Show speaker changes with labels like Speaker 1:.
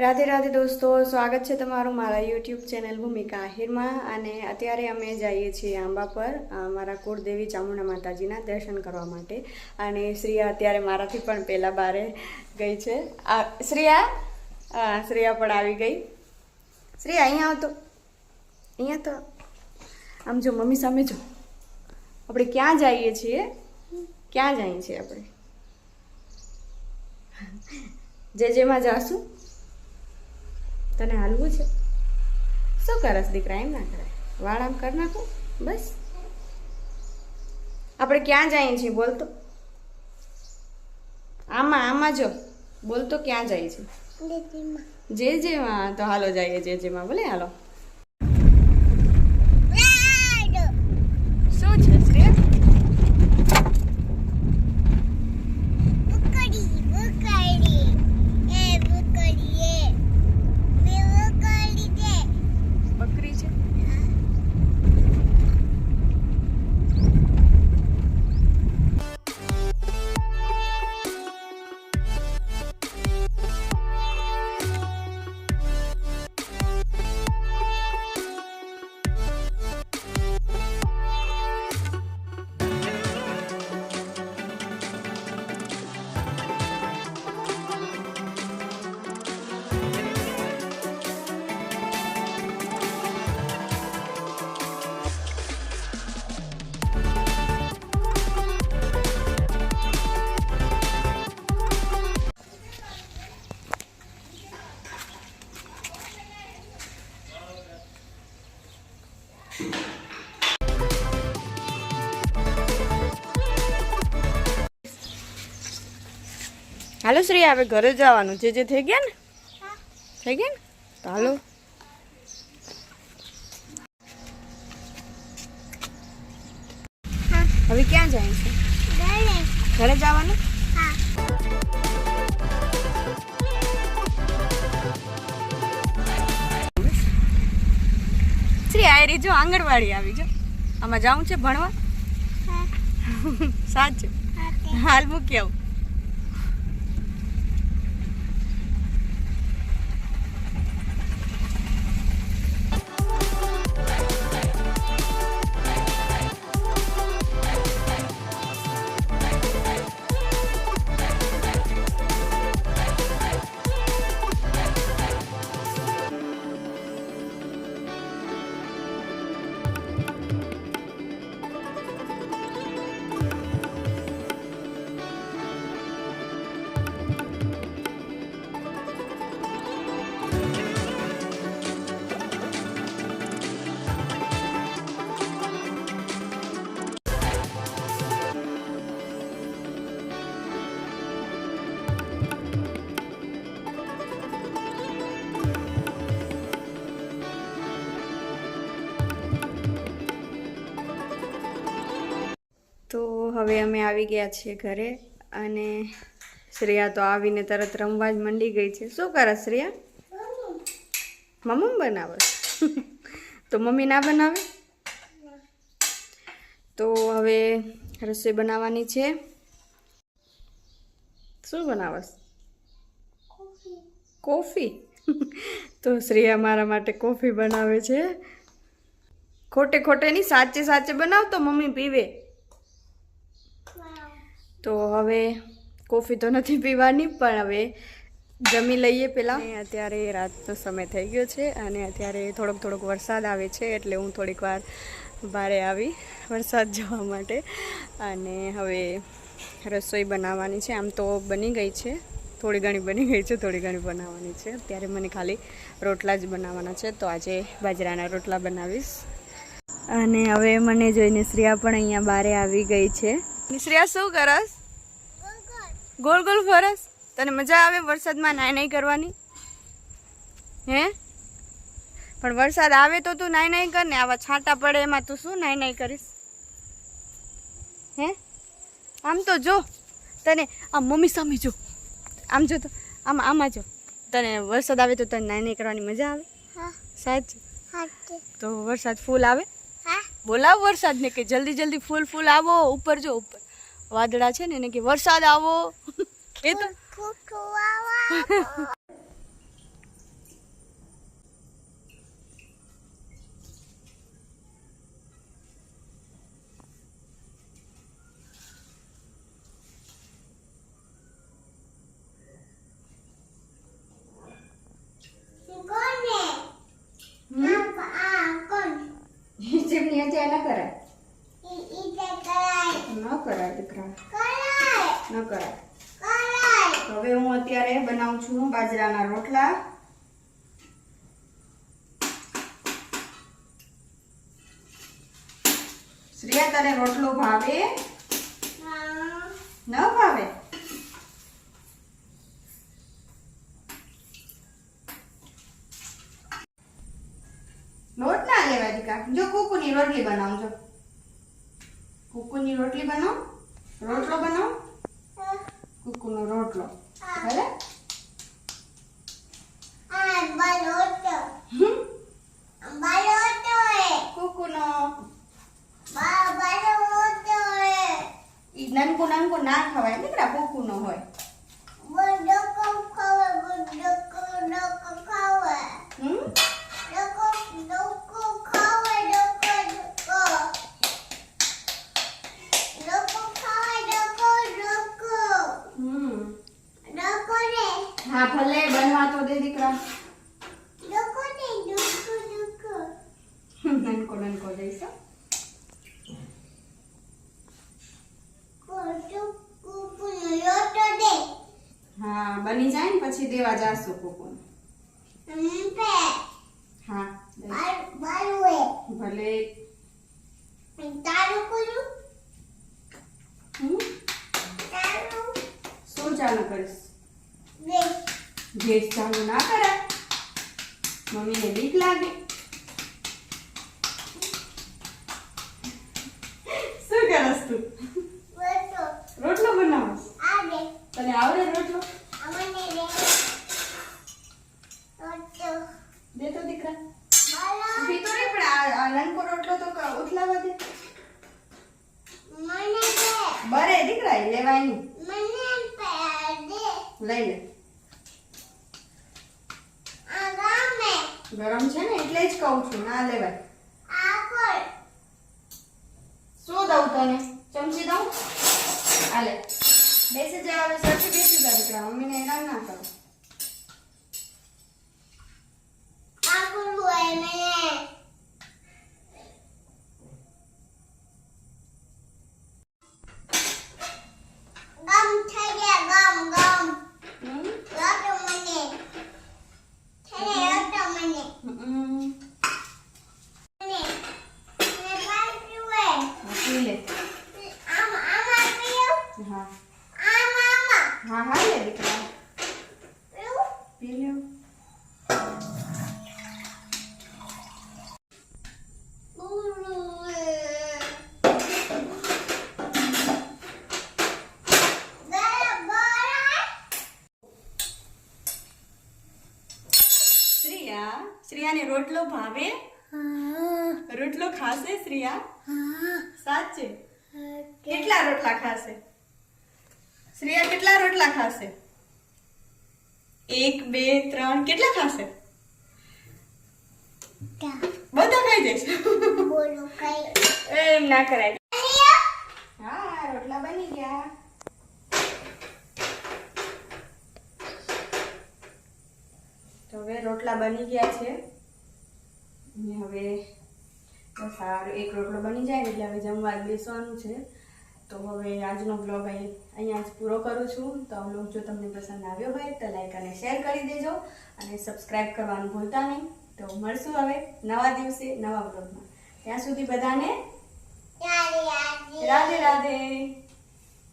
Speaker 1: રાધે રાધે દોસ્તો, સ્વાગત છે તમારું મારા યુટ્યુબ ચેનલ ભૂમિકા આહિરમાં અને અત્યારે અમે જઈએ છીએ આંબા પર મારા કુળદેવી ચામુંડા માતાજીના દર્શન કરવા માટે. અને શ્રીયા અત્યારે મારાથી પણ પહેલાં બારે ગઈ છે. શ્રીયા? શ્રેયા પણ આવી ગઈ. શ્રેયા, અહીંયા આવતો અહીંયા તો. આમ જો, મમ્મી સામે જો. આપણે ક્યાં જઈએ છીએ? ક્યાં જઈએ છીએ આપણે? જે જેમાં જાશું. તને હાલવું છે? શું કરસ દીકરા એમ ના કરાય? વાળ આમ કરી નાખો બસ. આપણે ક્યાં જઈએ છીએ બોલતો આમાં આમાં જો. બોલતો ક્યાં જાય છે જે જેમાં. તો હાલો જઈએ જે જેમાં. બોલે હાલો. હાલો શ્રી હવે ઘરે જવાનું જે જે થઈ ગયા ને? થઈ ગયા ને? તો હાલો. હવે ક્યાં જાય છે? ઘરે. જવાનું? શ્રી જો આંગણવાડી આવી જો. આમાં જાઉં છે ભણવા? સાચું. હાલ મૂકી આવું. હવે અમે આવી ગયા છીએ ઘરે અને શ્રેયા તો આવીને તરત રમવા જ મંડી ગઈ છે. શું કરે શ્રેયા? મમ્મી બનાવે? તો મમ્મી ના બનાવે? તો હવે રસોઈ બનાવવાની છે. શું બનાવસ કોફી. તો શ્રેયા મારા માટે કોફી બનાવે છે. ખોટે ખોટે નહીં, સાચે સાચે બનાવ તો મમ્મી પીવે. તો હવે કોફી તો નથી પીવાની, પણ હવે જમી લઈએ પહેલાં અત્યારે રાતનો સમય થઈ ગયો છે અને અત્યારે થોડોક થોડોક વરસાદ આવે છે એટલે હું થોડીક વાર બારે આવી વરસાદ જોવા માટે. અને હવે રસોઈ બનાવવાની છે. આમ તો બની ગઈ છે. થોડી ઘણી બની ગઈ છે, થોડી ઘણી બનાવવાની છે. અત્યારે મને ખાલી રોટલા જ બનાવવાના છે. તો આજે બાજરાના રોટલા બનાવીશ. અને હવે મને જોઈને શ્રેયા પણ અહીંયા બારે આવી ગઈ છે. શ્રેયા શું કરસ? Goal goal ફરસ. તને મજા આવે વરસાદમાં નાય નાઈ કરવાની? હે? પણ વરસાદ આવે તો તું નાય નાઈ કર ને આવા છાંટા પડે એમાં તું શું નાય નાઈ કરીશ? હે? આમ તો જો તને આમ મમ્મી સામે જો. આમ જો તો આમ આમાં જો. તને વરસાદ આવે તો તને નાય નાઈ કરવાની મજા આવે? સાચું. તો વરસાદ ફૂલ આવે? બોલાવ વરસાદને કે જલ્દી જલ્દી ફૂલ ફૂલ આવો ઉપર જો ઉપર. વાદળા છે ને એને કે વરસાદ આવો. એ તો જાય ન કરાય. ન કરાય દીકરા. ન કરાય. હવે હું અત્યારે બનાવું છું બાજરાના રોટલા. શ્રેયા તને રોટલો ભાવે? ન ભાવે? રોટલી બનાવજો કુકુની રોટલી બનાવ? રોટલો બનાવ? કુકુનો રોટલો. ભલે? નાનકુ ના ખવાય. દીકરા કુકુનો હોય. હા ભલે બનવા તો દે દીકરા. નાનકો નાનકો દઈશ હો. હા બની જાય ને પછી દેવા જાશું કુકુને હા દઈશ. ભલે
Speaker 2: તારું કરું
Speaker 1: હમ
Speaker 2: તારું
Speaker 1: શું ચાલુ કરીશ
Speaker 2: બે
Speaker 1: ગેસ ચાલુ ના કરે. મમ્મીને બીક લાગે. શું કરસ તું? રોટલો. બનાવસ? તને આવડે રોટલો? દે તો દીકરા. નહીં પણ આ નાનકો રોટલો તો ઉથલાવા દે. બરે દીકરા
Speaker 2: દે
Speaker 1: લઈ લે
Speaker 2: આ ગામે
Speaker 1: ગરમ છે ને એટલે જ કહું છું. ના લેવાય શું દઉં તને? ચમચી દઉં? હાલે બેસી જવા સરખી બેસી જા દીકરા. મમ્મીને હેરાન ના કરો
Speaker 2: આ કોણ હોય મને ગમ થઈ ગયા ગમ ગમ
Speaker 1: હમ?
Speaker 2: લોટો મને થઈ લોટો મને
Speaker 1: હમ.
Speaker 2: મને મને પાણી પીવે
Speaker 1: હા, પી લે
Speaker 2: આમ આમાં પીવું
Speaker 1: હા
Speaker 2: આમ આમાં
Speaker 1: હા હા લે દીકરા
Speaker 2: પીવું
Speaker 1: પી લ્યો શ્રિયા શ્રિયાને રોટલો ભાવે? રોટલો ખાશે શ્રિયા? સાચે. કેટલા રોટલા ખાશે? શ્રિયા કેટલા રોટલા ખાશે? એક બે ત્રણ કેટલા ખાશે? બધા ખાઈ જશે એમ ના કરાય. હા રોટલા બની ગયા. તો હવે રોટલા બની ગયા છે. અને હવે બસ આ એક રોટલો બની જાય એટલે હવે જમવા બેસવાનું છે. તો હવે આજનો બ્લોગ અહીં અહીંયા જ પૂરો કરું છું. તો આ બ્લોગ જો તમને પસંદ આવ્યો હોય તો લાઈક અને શેર કરી દેજો અને સબસ્ક્રાઈબ કરવાનું ભૂલતા નહીં. તો મળશું હવે નવા દિવસે નવા બ્લોગમાં ત્યાં સુધી બધાને રાધે રાધે.